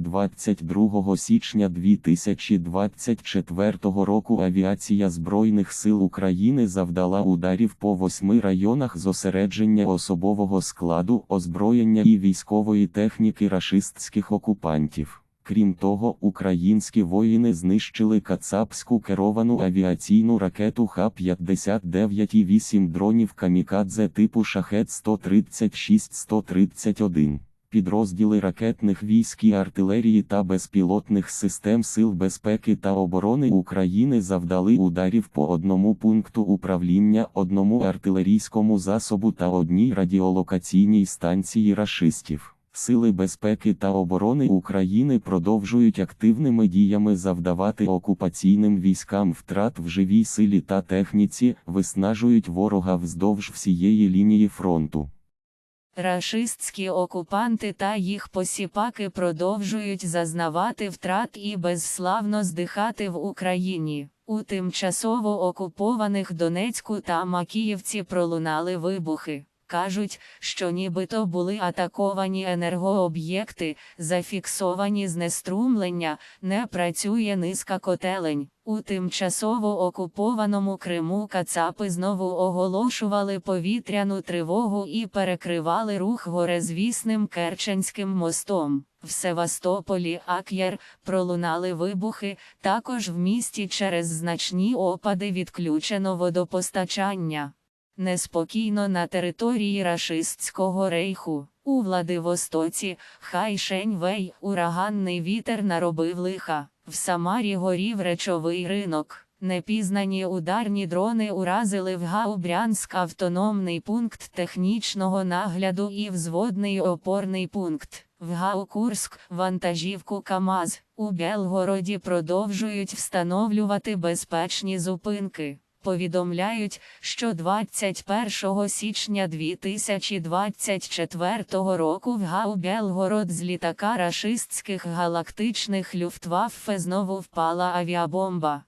22 січня 2024 року авіація Збройних сил України завдала ударів по восьми районах зосередження особового складу, озброєння і військової техніки рашистських окупантів. Крім того, українські воїни знищили кацапську керовану авіаційну ракету Х-59 і 8 дронів камікадзе типу Шахет-136-131. Підрозділи ракетних військ і артилерії та безпілотних систем Сил безпеки та оборони України завдали ударів по одному пункту управління, одному артилерійському засобу та одній радіолокаційній станції рашистів. Сили безпеки та оборони України продовжують активними діями завдавати окупаційним військам втрат в живій силі та техніці, виснажують ворога вздовж всієї лінії фронту. Рашистські окупанти та їх посіпаки продовжують зазнавати втрат і безславно здихати в Україні. У тимчасово окупованих Донецьку та Макіївці пролунали вибухи. Кажуть, що нібито були атаковані енергооб'єкти, зафіксовані знеструмлення, не працює низка котелень. У тимчасово окупованому Криму Кацапи знову оголошували повітряну тривогу і перекривали рух горезвісним Керченським мостом. В Севастополі Ак'єр пролунали вибухи, також в місті через значні опади відключено водопостачання. Неспокійно на території рашистського рейху. У Владивостоці, Хайшеньвей, ураганний вітер наробив лиха. В Самарі горів речовий ринок. Непізнані ударні дрони уразили в Гаубрянськ автономний пункт технічного нагляду і взводний опорний пункт. В Гаукурськ вантажівку КАМАЗ. У Белгороді продовжують встановлювати безпечні зупинки. Повідомляють, що 21 січня 2024 року в Гау-Белгород з літака рашистських галактичних люфтваффе знову впала авіабомба.